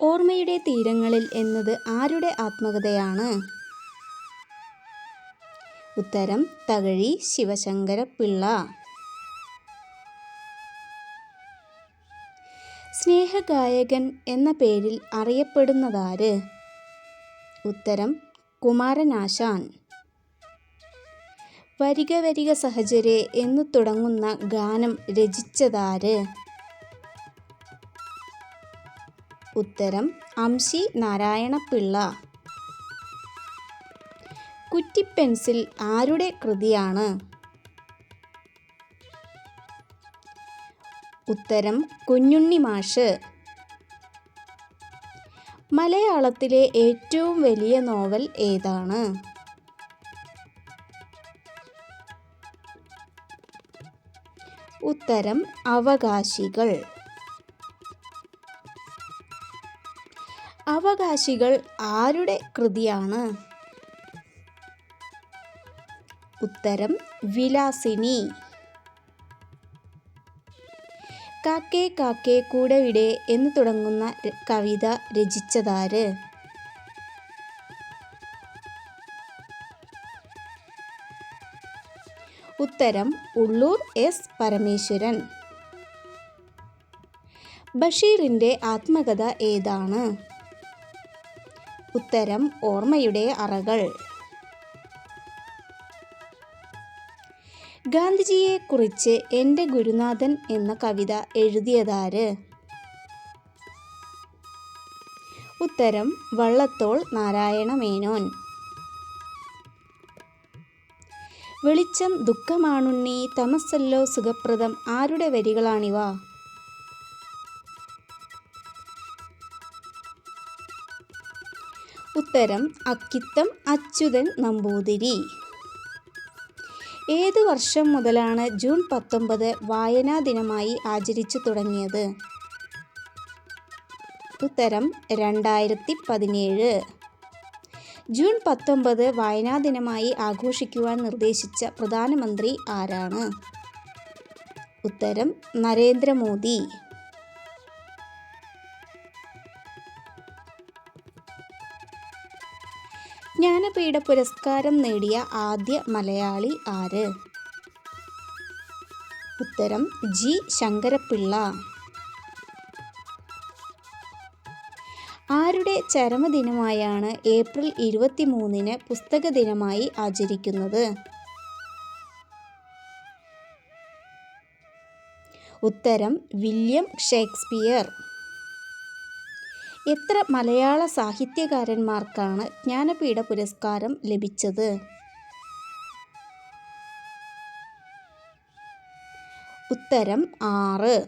ഓർമ്മയുടെ തീരങ്ങളിൽ എന്നത് ആരുടെ ആത്മകഥയാണ്? ഉത്തരം തകഴി ശിവശങ്കര പിള്ള സ്നേഹഗായകൻ എന്ന പേരിൽ അറിയപ്പെടുന്നതാര്? ഉത്തരം കുമാരനാശാൻ. വരിക വരിക സഹചരെ എന്നു തുടങ്ങുന്ന ഗാനം രചിച്ചതാര്? ഉത്തരം അംശി നാരായണപിള്ള. കുറ്റിപ്പെൻസിൽ ആരുടെ കൃതിയാണ്? ഉത്തരം കുഞ്ഞുണ്ണി മാഷ്. മലയാളത്തിലെ ഏറ്റവും വലിയ നോവൽ ഏതാണ്? ഉത്തരം അവകാശികൾ. അവകാശികൾ ആരുടെ കൃതിയാണ്? ഉത്തരം വിലാസിനി. കാക്കേ കാക്കേ കൂടെവിടെ എന്ന് തുടങ്ങുന്ന കവിത രചിച്ചതാര്? ഉത്തരം ഉള്ളൂർ എസ്. പരമേശ്വരൻ. ബഷീറിന്റെ ആത്മകഥ ഏതാണ്? ഉത്തരം ഓർമ്മയുടെ അറകൾ. ഗാന്ധിജിയെക്കുറിച്ച് എന്റെ ഗുരുനാഥൻ എന്ന കവിത എഴുതിയതാര്? ഉത്തരം വള്ളത്തോൾ നാരായണ മേനോൻ വെളിച്ചം ദുഃഖമാണുണ്ണി തമസല്ലോ സുഖപ്രദം ആരുടെ വരികളാണിവ? ഉത്തരം അക്കിത്തം അച്യുതൻ നമ്പൂതിരി. ഏത് വർഷം മുതലാണ് ജൂൺ പത്തൊമ്പത് വായനാ ദിനമായി ആചരിച്ചു തുടങ്ങിയത്? ഉത്തരം രണ്ടായിരത്തി പതിനേഴ് ജൂൺ പത്തൊമ്പത് വായനാ ദിനമായി ആഘോഷിക്കുവാൻ നിർദ്ദേശിച്ച പ്രധാനമന്ത്രി ആരാണ്? ഉത്തരം നരേന്ദ്രമോദി. ജ്ഞാനപീഠ പുരസ്കാരം നേടിയ ആദ്യ മലയാളി ആര്? ഉത്തരം ജി. ശങ്കരപ്പിള്ള. ആരുടെ ചരമദിനമായാണ് ഏപ്രിൽ ഇരുപത്തി മൂന്നിന് പുസ്തക ദിനമായി ആചരിക്കുന്നത്? ഉത്തരം വില്യം ഷേക്സ്പിയർ. എത്ര മലയാള സാഹിത്യകാരന്മാർക്കാണ് ജ്ഞാനപീഠ പുരസ്കാരം ലഭിച്ചത്? ഉത്തരം ആറ്.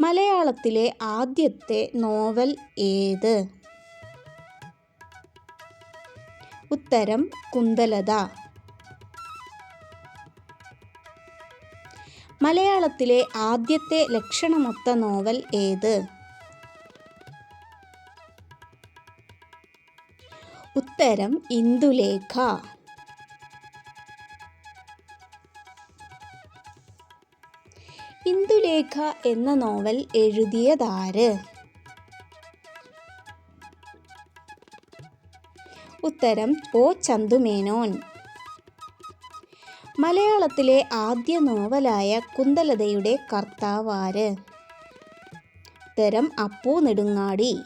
മലയാളത്തിലെ ആദ്യത്തെ നോവൽ ഏത്? ഉത്തരം കുന്തലത. മലയാളത്തിലെ ആദ്യത്തെ ലക്ഷണമൊത്ത നോവൽ ഏത്? ഉത്തരം ഇന്ദുലേഖ. ഇന്ദുലേഖ എന്ന നോവൽ എഴുതിയതാര്? ഉത്തരം ഒ ചന്തുമേനോൻ. മലയാളത്തിലെ ആദ്യ നോവലായ കുന്തലതയുടെ കർത്താവാര്. തരം അപ്പു നെടുങ്ങാടി.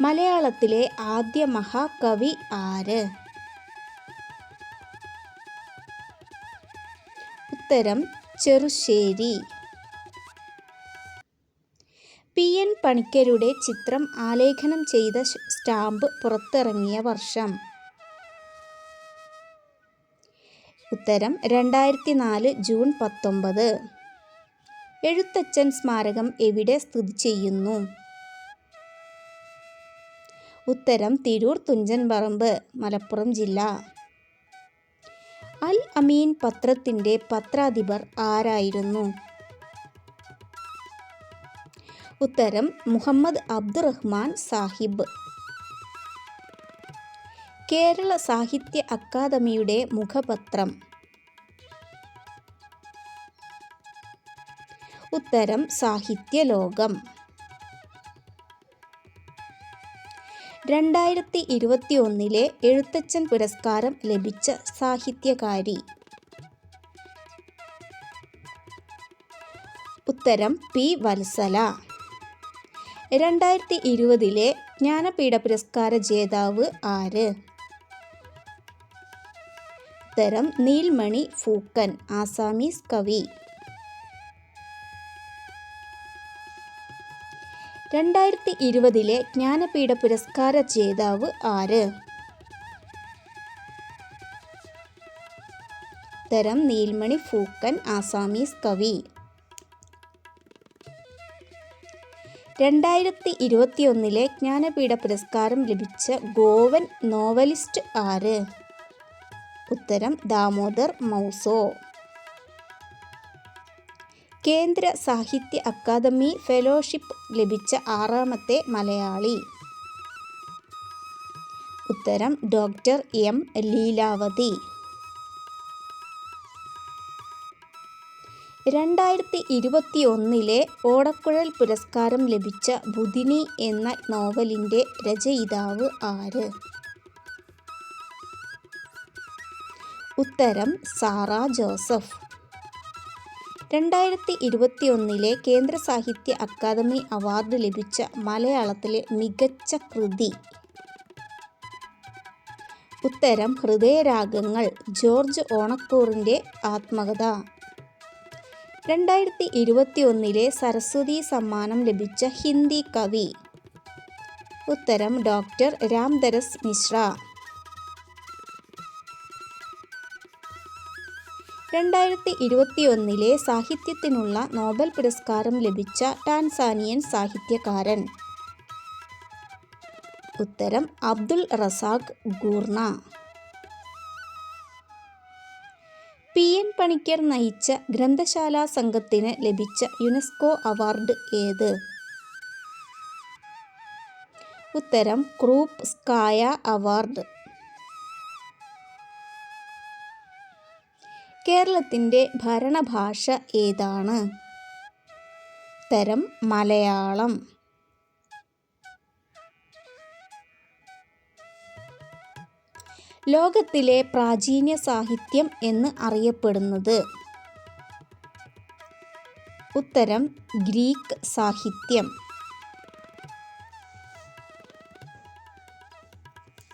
മലയാളത്തിലെ ആദ്യ മഹാകവി ആര്? ഉത്തരം ചെറുശ്ശേരി. പി. എൻ. പണിക്കരുടെ ചിത്രം ആലേഖനം ചെയ്ത സ്റ്റാമ്പ് പുറത്തിറങ്ങിയ വർഷം. ഉത്തരം രണ്ടായിരത്തി നാല് ജൂൺ പത്തൊമ്പത്. എഴുത്തച്ഛൻ സ്മാരകം എവിടെ സ്ഥിതി ചെയ്യുന്നു? ഉത്തരം തിരൂർ തുഞ്ചൻ പറമ്പ് മലപ്പുറം ജില്ല. അൽ അമീൻ പത്രത്തിന്റെ പത്രാധിപർ ആരായിരുന്നു? ഉത്തരം മുഹമ്മദ് അബ്ദുറഹ്മാൻ സാഹിബ്. കേരള സാഹിത്യ അക്കാദമിയുടെ മുഖപത്രം. ഉത്തരം സാഹിത്യലോകം. രണ്ടായിരത്തി ഇരുപത്തി ഒന്നിലെ എഴുത്തച്ഛൻ പുരസ്കാരം ലഭിച്ച സാഹിത്യകാരി. ഉത്തരം പി വത്സല. രണ്ടായിരത്തി ഇരുപതിലെ ജ്ഞാനപീഠ പുരസ്കാര ജേതാവ് ആര്? ഉത്തരം നീൽമണി ഫൂക്കൻ ആസാമീസ് കവി. രണ്ടായിരത്തി ഇരുപതിലെ ജ്ഞാനപീഠ പുരസ്കാര ജേതാവ് ആര്? ഉത്തരം നീൽമണി ഫൂക്കൻ ആസാമീസ് കവി. രണ്ടായിരത്തി ഇരുപത്തിയൊന്നിലെ ജ്ഞാനപീഠ പുരസ്കാരം ലഭിച്ച ഗോവൻ നോവലിസ്റ്റ് ആര്? ഉത്തരം ദാമോദർ മൗസോ. കേന്ദ്ര സാഹിത്യ അക്കാദമി ഫെലോഷിപ്പ് ലഭിച്ച ആറാമത്തെ മലയാളി. ഉത്തരം ഡോക്ടർ എം ലീലാവതി. രണ്ടായിരത്തി ഇരുപത്തി ഒന്നിലെ ഓടക്കുഴൽ പുരസ്കാരം ലഭിച്ച ബുധിനി എന്ന നോവലിന്റെ രചയിതാവ് ആര്? ഉത്തരം സാറ ജോസഫ്. രണ്ടായിരത്തി ഇരുപത്തി ഒന്നിലെ കേന്ദ്ര സാഹിത്യ അക്കാദമി അവാർഡ് ലഭിച്ച മലയാളത്തിലെ മികച്ച കൃതി. ഉത്തരം ഹൃദയരാഗങ്ങൾ ജോർജ് ഓണക്കൂറിന്റെ ആത്മകഥ. രണ്ടായിരത്തി ഇരുപത്തി ഒന്നിലെ സരസ്വതി സമ്മാനം ലഭിച്ച ഹിന്ദി കവി. ഉത്തരം ഡോക്ടർ രാംദരസ് മിശ്ര. രണ്ടായിരത്തി ഇരുപത്തിയൊന്നിലെ സാഹിത്യത്തിനുള്ള നോബൽ പുരസ്കാരം ലഭിച്ച ടാൻസാനിയൻ സാഹിത്യകാരൻ. ഉത്തരം Abdul Razak Gurnah. P N Panicker നയിച്ച ഗ്രന്ഥശാല സംഘത്തിന് ലഭിച്ച യുനെസ്കോ അവാർഡ് ഏത്? ഉത്തരം ക്രൂപ്പ് സ്കായ അവാർഡ്. കേരളത്തിന്റെ ഭരണഭാഷ ഏതാണ്? ഉത്തരം മലയാളം. ലോകത്തിലെ പ്രാചീന സാഹിത്യം എന്ന് അറിയപ്പെടുന്നത്. ഉത്തരം ഗ്രീക്ക് സാഹിത്യം.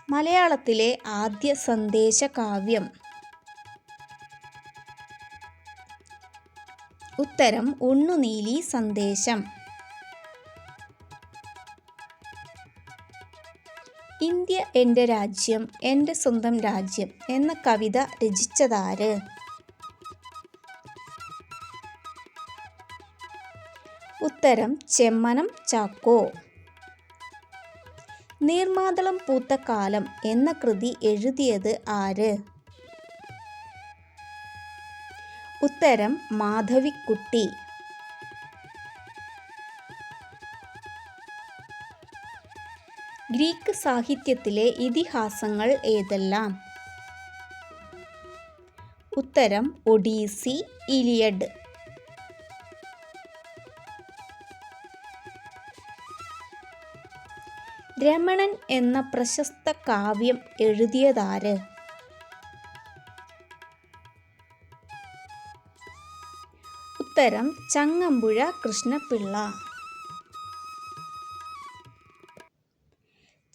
മലയാളത്തിലെ ആദ്യ സന്ദേശ കാവ്യം ഉത്തരം ഉണ്ണുനീലി സന്ദേശം. ഇന്ത്യ എന്റെ രാജ്യം എന്റെ സ്വന്തം രാജ്യം എന്ന കവിത രചിച്ചതാര്? ഉത്തരം ചെമ്മനം ചാക്കോ. നീർമാതളം പൂത്ത കാലം എന്ന കൃതി എഴുതിയത് ആര്? ഉത്തരം മാധവിക്കുട്ടി. ഗ്രീക്ക് സാഹിത്യത്തിലെ ഇതിഹാസങ്ങൾ ഏതെല്ലാം? ഉത്തരം ഒഡീസി ഇലിയഡ്. രമണൻ എന്ന പ്രശസ്ത കാവ്യം എഴുതിയതാര്? ഉത്തരം ചങ്ങമ്പുഴ കൃഷ്ണപിള്ള.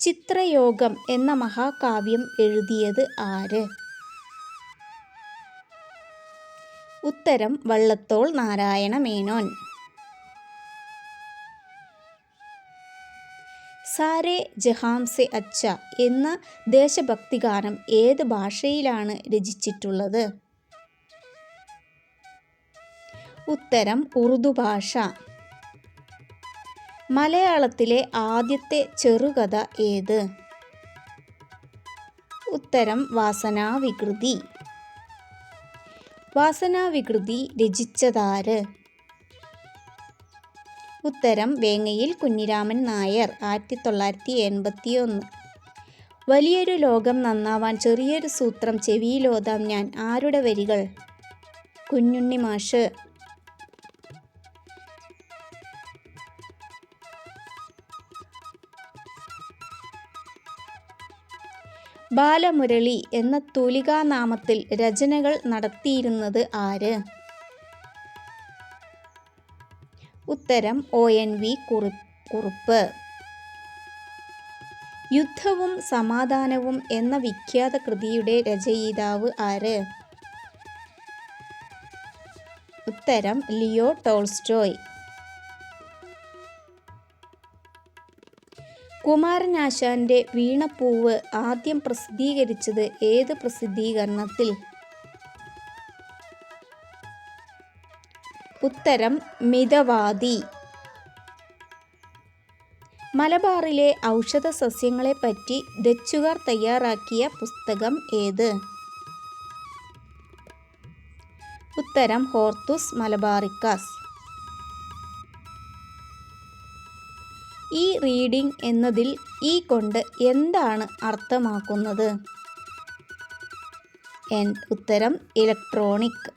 ചിത്രയോഗം എന്ന മഹാകാവ്യം എഴുതിയത് ആര്? ഉത്തരം വള്ളത്തോൾ നാരായണ മേനോൻ. സാരേ ജഹാംസെ അച്ച എന്ന ദേശഭക്തിഗാനം ഏത് ഭാഷയിലാണ് രചിച്ചിട്ടുള്ളത്? ഉത്തരം ഉറുദു ഭാഷ. മലയാളത്തിലെ ആദ്യത്തെ ചെറുകഥ ഏത്? ഉത്തരം വാസനാവികൃതി. വാസനാവികൃതി രചിച്ചതാര്? ഉത്തരം വേങ്ങയിൽ കുഞ്ഞിരാമൻ നായർ ആയിരത്തി തൊള്ളായിരത്തി എൺപത്തി ഒന്ന് വലിയൊരു ലോകം നന്നാവാൻ ചെറിയൊരു സൂത്രം ചെവിയിലോതാം ഞാൻ. ആരുടെ വരികൾ? കുഞ്ഞുണ്ണി മാഷ് ബാലമുരളി എന്ന തൂലികാനാമത്തിൽ രചനകൾ നടത്തിയിരുന്നത് ആര്? ഉത്തരം ഒ എൻ വി കുറി കുറുപ്പ്. യുദ്ധവും സമാധാനവും എന്ന വിഖ്യാത കൃതിയുടെ രചയിതാവ് ആര്? ഉത്തരം ലിയോ ടോൾസ്റ്റോയ്. കുമാരനാശാന്റെ വീണപ്പൂവ് ആദ്യം പ്രസിദ്ധീകരിച്ചത് ഏത് പ്രസിദ്ധീകരണത്തിൽ? ഉത്തരം മിതവാദി. മലബാറിലെ ഔഷധ സസ്യങ്ങളെ പറ്റി ഡച്ചുകാർ തയ്യാറാക്കിയ പുസ്തകം ഏത്? ഉത്തരം ഹോർത്തുസ് മലബാറിക്കാസ്. ഈ റീഡിംഗ് എന്നതിൽ ഈ കൊണ്ട് എന്താണ് അർത്ഥമാക്കുന്നത്? എൻ ഉത്തരം ഇലക്ട്രോണിക്.